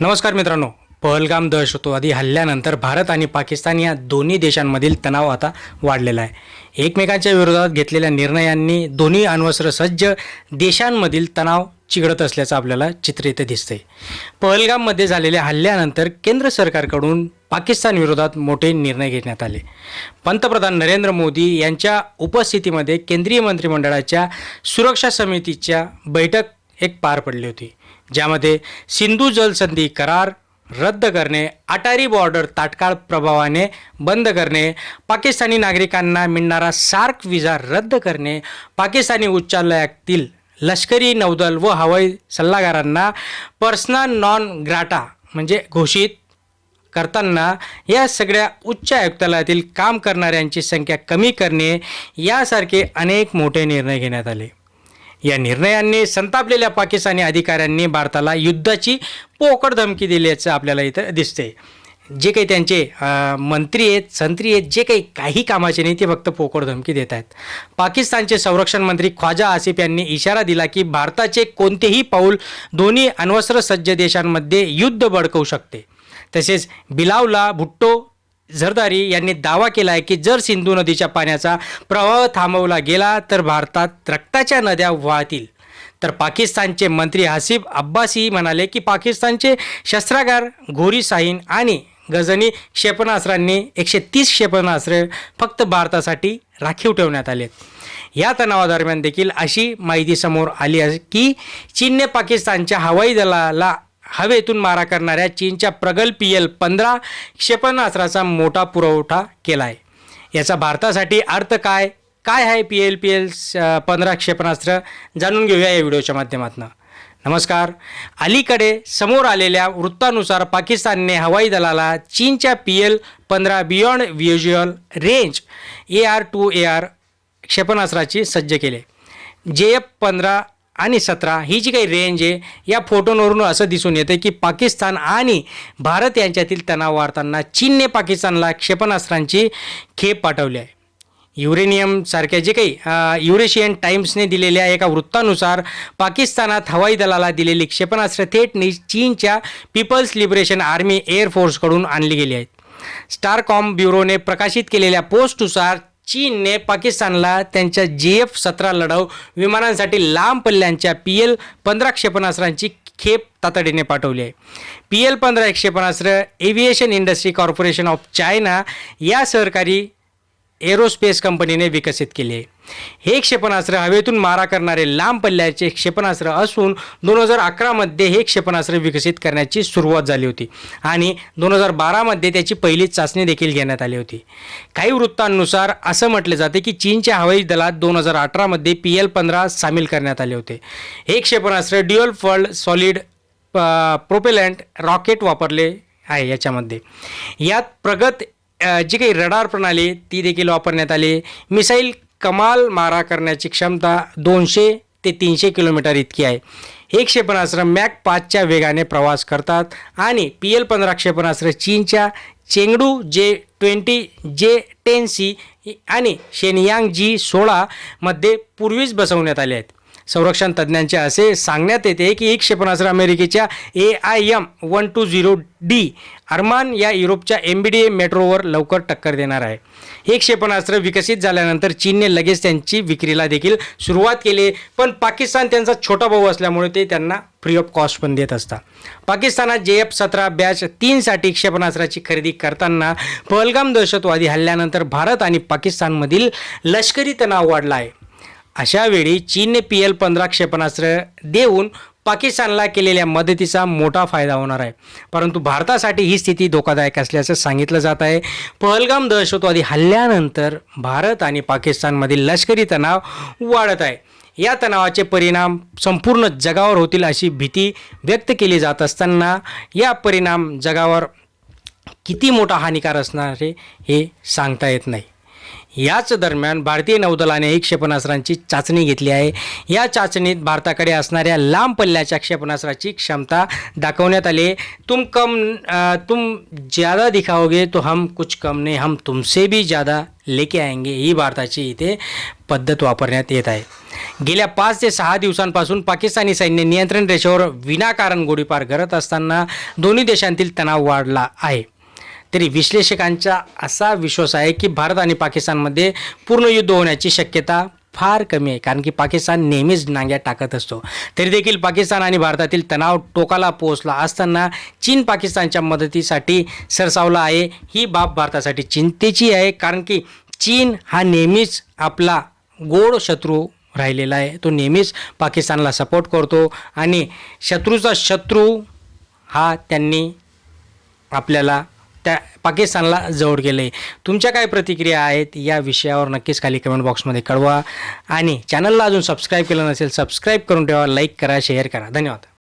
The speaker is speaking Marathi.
नमस्कार मित्रांनो पहलगाम दहशतवादी हल्ल्यानंतर भारत आणि पाकिस्तान या दोन्ही देशांमधील तणाव आता वाढलेला आहे. एकमेकांच्या विरोधात घेतलेल्या निर्णयांनी दोन्ही अण्वस्त्र सज्ज देशांमधील तणाव चिघडत असल्याचं आपल्याला चित्र इथे दिसते पहलगाममध्ये झालेल्या हल्ल्यानंतर केंद्र सरकारकडून पाकिस्तान विरोधात मोठे निर्णय घेण्यात आले. पंतप्रधान नरेंद्र मोदी यांच्या उपस्थितीमध्ये केंद्रीय मंत्रिमंडळाच्या सुरक्षा समितीच्या बैठक एक पार पडली होती. ज्यामध्ये सिंधू जलसंधी करार रद्द करणे अटारी बॉर्डर तात्काळ प्रभावाने बंद करणे पाकिस्तानी नागरिकांना मिळणारा सार्क विजा रद्द करणे पाकिस्तानी उच्चालयातील लष्करी नौदल व हवाई सल्लागारांना पर्सनल नॉन ग्राटा म्हणजे घोषित करताना या सगळ्या उच्च आयुक्तालयातील काम करणाऱ्यांची संख्या कमी करणे यासारखे अनेक मोठे निर्णय घेण्यात आले. या निर्णयांनी संतापलेल्या पाकिस्तानी अधिकाऱ्यांनी भारताला युद्धाची पोकळ धमकी दिल्याचं आपल्याला इथं दिसते जे काही त्यांचे मंत्री आहेत संत्री आहेत जे काही काही कामाचे नाही ते फक्त पोकळ धमकी देत आहेत. पाकिस्तानचे संरक्षण मंत्री ख्वाजा आसिफ यांनी इशारा दिला की भारताचे कोणतेही पाऊल दोन्ही अण्वस्त्र सज्ज देशांमध्ये युद्ध भडकवू शकते. तसेच बिलावला भुट्टो झरदारी यांनी दावा केला आहे की जर सिंधू नदीच्या पाण्याचा प्रवाह थांबवला गेला तर भारतात रक्ताच्या नद्या वाहतील. तर पाकिस्तानचे मंत्री हसीब अब्बासी म्हणाले की पाकिस्तानचे शस्त्रागार घोरी साहीन आणि गजनी क्षेपणास्त्रांनी एकशे तीस क्षेपणास्त्रे फक्त भारतासाठी राखीव ठेवण्यात आलेत. या तणावादरम्यान देखील अशी माहिती समोर आली आहे की चीनने पाकिस्तानच्या हवाई दलाला हवेतून मारा करणाऱ्या चीनच्या प्रगल पी एल पंधरा क्षेपणास्त्राचा मोठा पुरवठा केला आहे याचा भारतासाठी अर्थ काय? काय आहे पी एल पी एल पंधरा क्षेपणास्त्र जाणून घेऊया या व्हिडिओच्या माध्यमातून. नमस्कार. अलीकडे समोर आलेल्या वृत्तानुसार पाकिस्तानने हवाई दलाला चीनच्या पी एल पंधरा beyond visual range A R two A R क्षेपणास्त्राची सज्ज केले. जे एफ पंधरा आणि सतरा ही जी काही रेंज आहे या फोटोंवरून असं दिसून येतं की पाकिस्तान आणि भारत यांच्यातील तणाव वाढताना चीनने पाकिस्तानला क्षेपणास्त्रांची खेप पाठवली आहे. युरेनियमसारख्या जे काही युरेशियन टाइम्सने दिलेल्या एका वृत्तानुसार पाकिस्तानात हवाई दलाला दिलेली क्षेपणास्त्र थेट नि चीनच्या पीपल्स लिबरेशन आर्मी एअरफोर्सकडून आणली गेली आहेत. स्टारकॉम ब्युरोने प्रकाशित केलेल्या पोस्टनुसार चीनने पाकिस्तानला त्यांच्या जी एफ सतरा लढाऊ विमानांसाठी लांब पल्ल्यांच्या पी एल पंधरा क्षेपणास्त्रांची खेप तातडीने पाठवली आहे. पी एल पंधरा क्षेपणास्त्र aviation industry corporation of China या सहकारी एरोस्पेस कंपनीने विकसित केले आहे. हे क्षेपणास्त्र हवेतून मारा करणारे लांब पल्ल्याचे क्षेपणास्त्र असून दोन हजार अकरामध्ये हे क्षेपणास्त्र विकसित करण्याची सुरुवात झाली होती आणि दोन हजार बारामध्ये त्याची पहिली चाचणी देखील घेण्यात आली होती. काही वृत्तांनुसार असं म्हटलं जाते की चीनच्या हवाई दलात दोन हजार अठरामध्ये पी एल पंधरा सामील करण्यात आले होते. हे क्षेपणास्त्र dual pulsed solid propellant rocket वापरले आहे याच्यामध्ये. यात प्रगत जी काही रडार प्रणाली ती देखील वापरण्यात आली मिसाईल कमाल मारा करण्याची क्षमता दोनशे ते तीनशे किलोमीटर इतकी आहे. हे क्षेपणास्त्र मॅक पाचच्या वेगाने प्रवास करतात आणि पी एल पंधरा क्षेपणास्त्र चीनच्या Chengdu J twenty J ten C आणि शेनियांग जी सोळामध्ये पूर्वीच बसवण्यात आले आहेत. संरक्षण तज्ज्ञांचे असे सांगण्यात येते की एक क्षेपणास्त्र अमेरिकेच्या A I M one two zero D AMRAAM या युरोपच्या एम बी डी ए मेट्रोवर लवकर टक्कर देणार आहे. हे क्षेपणास्त्र विकसित झाल्यानंतर चीनने लगेच त्यांची विक्रीला देखील सुरुवात केली. पण पाकिस्तान त्यांचा छोटा भाऊ असल्यामुळे ते त्यांना फ्री ऑफ कॉस्ट पण देत असतात. पाकिस्तानात जे एफ सतरा बॅच तीनसाठी क्षेपणास्त्राची खरेदी करताना पहलगाम दहशतवादी हल्ल्यानंतर भारत आणि पाकिस्तानमधील लष्करी तणाव वाढला आहे. अशावेळी चीनने पी एल पंधरा क्षेपणास्त्र देऊन पाकिस्तानला केलेल्या मदतीचा मोठा फायदा होणार आहे. परंतु भारतासाठी ही स्थिती धोकादायक असल्याचं सांगितलं जात आहे. पहलगाम दहशतवादी हल्ल्यानंतर भारत आणि पाकिस्तानमधील लष्करी तणाव वाढत आहे. या तणावाचे परिणाम संपूर्ण जगावर होतील अशी भीती व्यक्त केली जात असताना या परिणाम जगावर किती मोठा हानिकार असणार हे सांगता येत नाही. याच दरम्यान भारतीय नौदलाने ही क्षेपणास्त्रांची चाचणी घेतली आहे. या चाचणीत भारताकडे असणाऱ्या लांब पल्ल्याच्या क्षेपणास्त्राची क्षमता दाखवण्यात आली तुम कम तुम ज़्यादा दिखाओगे तो हम कुछ कम नाही हम तुमसे भी ज़्यादा लेके आएंगे. ही भारताची इथे पद्धत वापरण्यात येत आहे. गेल्या पाच ते सहा दिवसांपासून पाकिस्तानी सैन्य नियंत्रण रेषेवर विनाकारण गोळीबार करत असताना दोन्ही देशांतील तणाव वाढला आहे. तरी विश्लेषकांचा असा विश्वास आहे की भारत आणि पाकिस्तानमध्ये पूर्ण युद्ध होण्याची शक्यता फार कमी आहे. कारण की पाकिस्तान नेहमीच नांग्या टाकत असतो. तरी देखील पाकिस्तान आणि भारतातील तणाव टोकाला पोहोचला असताना चीन पाकिस्तानच्या मदतीसाठी सरसावला आहे. ही बाब भारतासाठी चिंतेची आहे. कारण की चीन हा नेहमीच आपला गोड शत्रू राहिलेला आहे. तो नेहमीच पाकिस्तानला सपोर्ट करतो आणि शत्रूचा शत्रू हा त्यांनी आपल्याला त्या पाकिस्तानला जवळ गेले. तुमच्या काय प्रतिक्रिया आहेत? या विषयावर नक्कीच खाली कमेंट बॉक्समध्ये कळवा. आणि चॅनलला अजून सबस्क्राईब केलं नसेल सबस्क्राईब करून ठेवा लाईक करा शेअर करा. धन्यवाद.